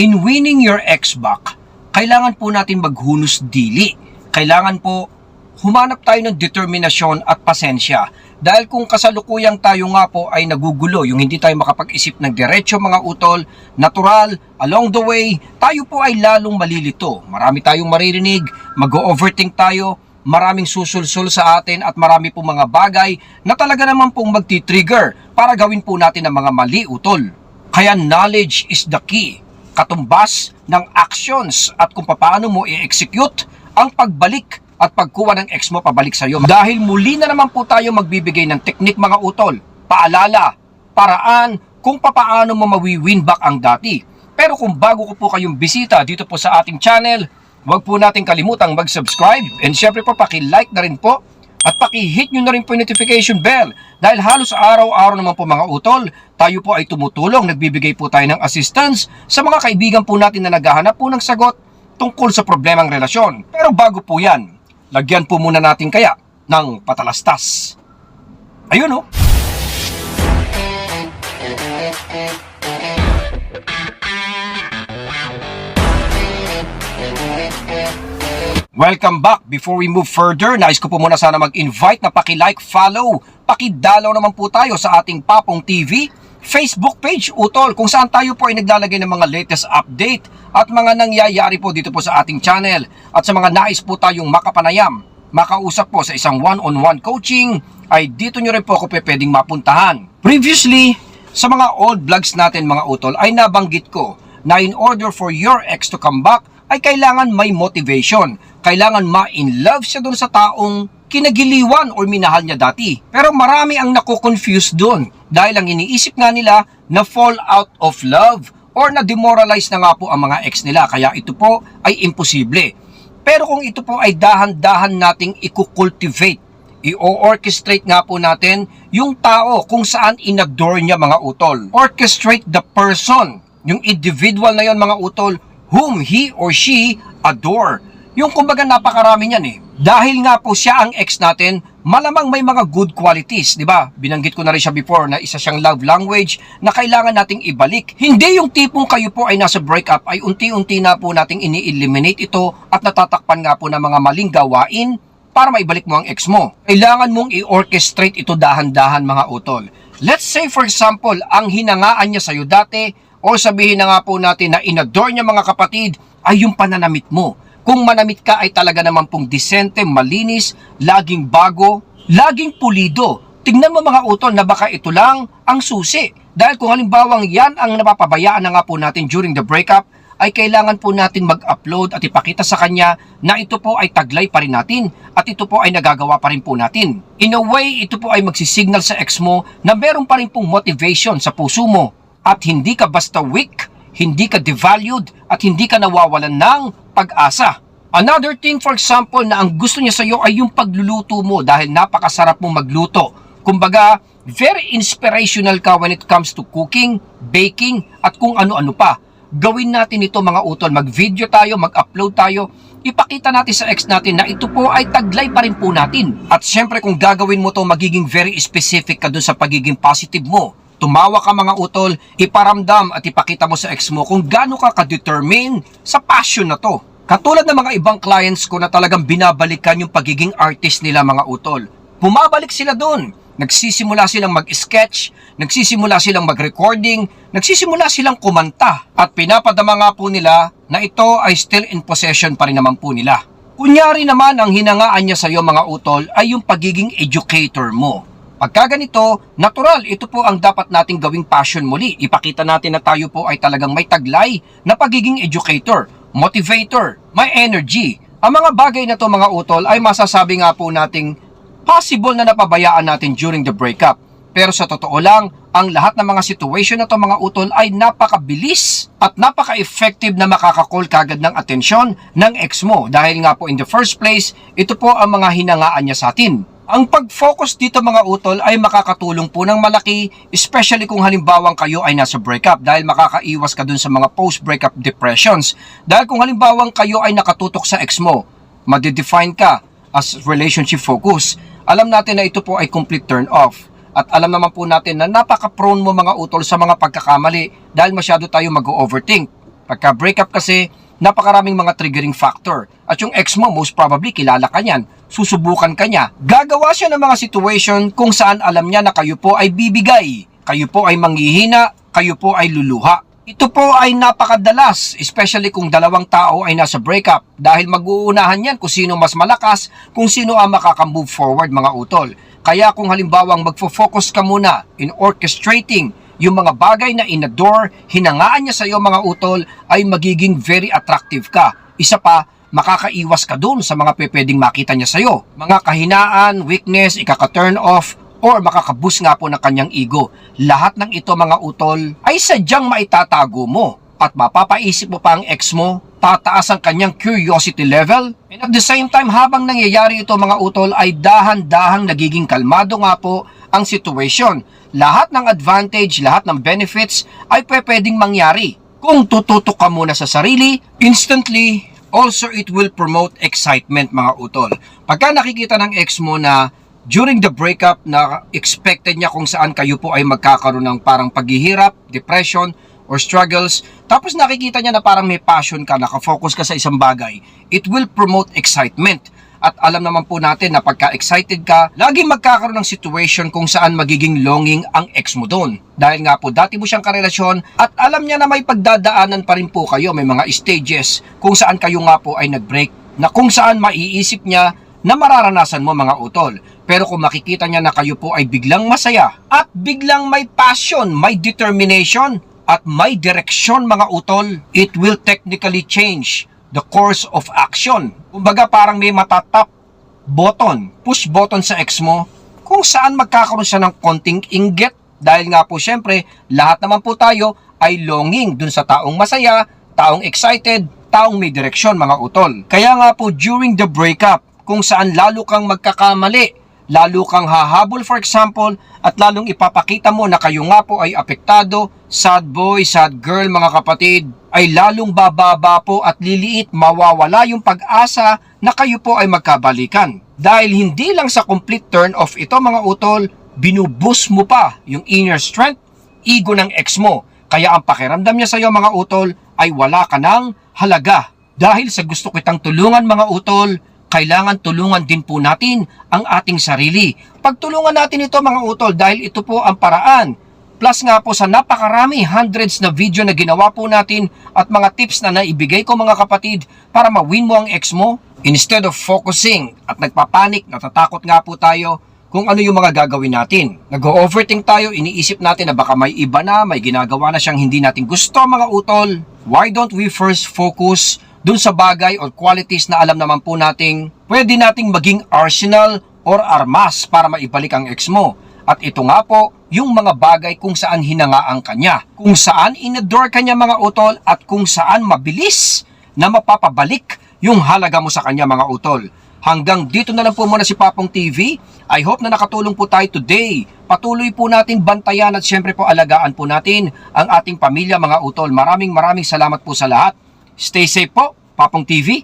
In winning your ex back, kailangan po natin maghunos dili. Kailangan po humanap tayo ng determinasyon at pasensya. Dahil kung kasalukuyang tayo nga po ay nagugulo, yung hindi tayo makapag-isip ng diretsyo mga utol, natural, along the way, tayo po ay lalong malilito. Marami tayong maririnig, mag-overthink tayo, maraming susulsul sa atin at marami pong mga bagay na talaga naman pong magti-trigger para gawin po natin ang mga mali utol. Kaya knowledge is the key. Katumbas ng actions at kung paano mo i-execute ang pagbalik at pagkuha ng ex mo pabalik sa iyo. Dahil muli na naman po tayo magbibigay ng teknik mga utol, paalala, paraan kung papaano mo mawi-win back ang dati. Pero kung bago ko po kayong bisita dito po sa ating channel, huwag po natin kalimutang mag-subscribe and syempre po paki-like na rin po at paki-hit nyo na rin po yung notification bell dahil halos araw-araw naman po mga utol, tayo po ay tumutulong, nagbibigay po tayo ng assistance sa mga kaibigan po natin na naghahanap po ng sagot tungkol sa problemang relasyon. Pero bago po yan, lagyan po muna natin kaya ng patalastas. Ayun oh. Welcome back. Before we move further, nais ko po muna sana mag-invite na paki-like, follow, paki-dalaw naman po tayo sa ating Papong TV Facebook page, Utol, kung saan tayo po ay naglalagay ng mga latest update at mga nangyayari po dito po sa ating channel at sa mga nais po tayong makapanayam, makausap po sa isang one-on-one coaching, ay dito nyo rin po ako pwedeng mapuntahan. Previously, sa mga old vlogs natin mga utol, ay nabanggit ko na in order for your ex to come back, ay kailangan may motivation. Kailangan ma-in love siya doon sa taong kinagiliwan or minahal niya dati. Pero marami ang nako-confuse doon dahil ang iniisip nga nila na fall out of love or na demoralize na nga po ang mga ex nila. Kaya ito po ay imposible. Pero kung ito po ay dahan-dahan nating i-cultivate, i-orchestrate nga po natin yung tao kung saan inadore niya mga utol. Orchestrate the person, yung individual na yon mga utol, whom he or she adore. Yung kumbaga napakarami niyan eh. Dahil nga po siya ang ex natin, malamang may mga good qualities, di ba? Binanggit ko na rin siya before na isa siyang love language na kailangan nating ibalik. Hindi yung tipong kayo po ay nasa breakup ay unti-unti na po nating ini-eliminate ito at natatakpan nga po ng mga maling gawain para maibalik mo ang ex mo. Kailangan mong i-orchestrate ito dahan-dahan mga utol. Let's say for example, ang hinangaan niya sa'yo dati o sabihin na nga po natin na inadore niya mga kapatid ay yung pananamit mo. Kung manamit ka ay talaga naman pong disente, malinis, laging bago, laging pulido. Tingnan mo mga utol na baka ito lang ang susi. Dahil kung halimbawang yan ang napapabayaan na nga po natin during the breakup, ay kailangan po natin mag-upload at ipakita sa kanya na ito po ay taglay pa rin natin at ito po ay nagagawa pa rin po natin. In a way, ito po ay magsisignal sa ex mo na meron pa rin pong motivation sa puso mo at hindi ka basta weak, hindi ka devalued at hindi ka nawawalan ng pag-asa. Another thing for example na ang gusto niya sa iyo ay yung pagluluto mo dahil napakasarap mo magluto. Kumbaga, very inspirational ka when it comes to cooking, baking at kung ano-ano pa. Gawin natin ito mga utol, mag-video tayo, mag-upload tayo, ipakita natin sa ex natin na ito po ay taglay pa rin po natin. At syempre kung gagawin mo to magiging very specific ka dun sa pagiging positive mo. Tumawa ka mga utol, iparamdam at ipakita mo sa ex mo kung gaano ka ka-determine sa passion na to. Katulad ng mga ibang clients ko na talagang binabalikan yung pagiging artist nila mga utol. Bumabalik sila doon. Nagsisimula silang mag-sketch, nagsisimula silang mag-recording, nagsisimula silang kumanta. At pinapadama nga po nila na ito ay still in possession pa rin naman po nila. Kunyari naman ang hinangaan niya sa iyo mga utol ay yung pagiging educator mo. Pagka ganito, natural, ito po ang dapat nating gawing passion muli. Ipakita natin na tayo po ay talagang may taglay na pagiging educator, motivator, may energy. Ang mga bagay na to mga utol ay masasabi nga po nating possible na napabayaan natin during the breakup. Pero sa totoo lang, ang lahat ng mga situation na to mga utol ay napakabilis at napaka-effective na makakakol kagad ng atensyon ng ex mo. Dahil nga po in the first place, ito po ang mga hinangaan niya sa atin. Ang pag-focus dito mga utol ay makakatulong po ng malaki, especially kung halimbawang kayo ay nasa breakup dahil makakaiwas ka dun sa mga post-breakup depressions. Dahil kung halimbawang kayo ay nakatutok sa ex mo, madedefine ka as relationship focus. Alam natin na ito po ay complete turn off. At alam naman po natin na napaka-prone mo mga utol sa mga pagkakamali dahil masyado tayo mag-overthink. Pagka breakup kasi, napakaraming mga triggering factor. At yung ex mo, most probably, kilala ka niyan. Susubukan ka niya. Gagawa siya ng mga situation kung saan alam niya na kayo po ay bibigay. Kayo po ay manghihina, kayo po ay luluha. Ito po ay napakadalas, especially kung dalawang tao ay nasa breakup dahil mag-uunahan yan kung sino mas malakas, kung sino ang makaka-move forward mga utol. Kaya kung halimbawang magfo-focus ka muna in orchestrating yung mga bagay na inadore, hinangaan niya sa iyo mga utol, ay magiging very attractive ka. Isa pa, makakaiwas ka dun sa mga pwedeng makita niya sa iyo. Mga kahinaan, weakness, ikaka-turn off, or makakabus nga po ng kanyang ego. Lahat ng ito mga utol ay sadyang maitatago mo at mapapaisip mo pa ang ex mo, tataas ang kanyang curiosity level, and at the same time habang nangyayari ito mga utol ay dahan-dahang nagiging kalmado nga po ang situation. Lahat ng advantage, lahat ng benefits ay pwedeng mangyari. Kung tututok ka muna sa sarili, instantly, also it will promote excitement mga utol. Pagka nakikita ng ex mo na during the breakup na expected niya kung saan kayo po ay magkakaroon ng parang paghihirap, depression, or struggles, tapos nakikita niya na parang may passion ka, nakafocus ka sa isang bagay, it will promote excitement. At alam naman po natin na pagka excited ka, laging magkakaroon ng situation kung saan magiging longing ang ex mo doon. Dahil nga po dati mo siyang karelasyon at alam niya na may pagdadaanan pa rin po kayo, may mga stages kung saan kayo nga po ay nag-break, na kung saan maiisip niya na mararanasan mo mga utol. Pero kung makikita niya na kayo po ay biglang masaya at biglang may passion, may determination at may direksyon mga utol, it will technically change the course of action. Kumbaga parang may matatap button, push button sa ex mo kung saan magkakaroon siya ng konting inggit dahil nga po syempre lahat naman po tayo ay longing dun sa taong masaya, taong excited, taong may direksyon mga utol. Kaya nga po during the breakup kung saan lalo kang magkakamali, lalo kang hahabol for example, at lalong ipapakita mo na kayo nga po ay apektado, sad boy, sad girl mga kapatid, ay lalong bababa po at liliit mawawala yung pag-asa na kayo po ay magkabalikan. Dahil hindi lang sa complete turn off ito mga utol, binubus mo pa yung inner strength, ego ng ex mo. Kaya ang pakiramdam niya sa iyo mga utol ay wala ka ng halaga. Dahil sa gusto kitang tulungan mga utol, kailangan tulungan din po natin ang ating sarili. Pagtulungan natin ito mga utol dahil ito po ang paraan. Plus nga po sa napakarami hundreds na video na ginawa po natin at mga tips na naibigay ko mga kapatid para ma-win mo ang ex mo. Instead of focusing at nagpapanik, natatakot nga po tayo kung ano yung mga gagawin natin. Nag-overthink tayo, iniisip natin na baka may iba na, may ginagawa na siyang hindi natin gusto mga utol. Why don't we first focus dun sa bagay or qualities na alam naman po nating pwede nating maging arsenal or armas para maibalik ang ex mo. At ito nga po, yung mga bagay kung saan hinangaan kanya, kung saan inadore kanya mga utol at kung saan mabilis na mapapabalik yung halaga mo sa kanya mga utol. Hanggang dito na lang po muna si Papong TV. I hope na nakatulong po tayo today. Patuloy po nating bantayan at syempre po alagaan po natin ang ating pamilya mga utol. Maraming maraming salamat po sa lahat. Stay safe po, Papong TV.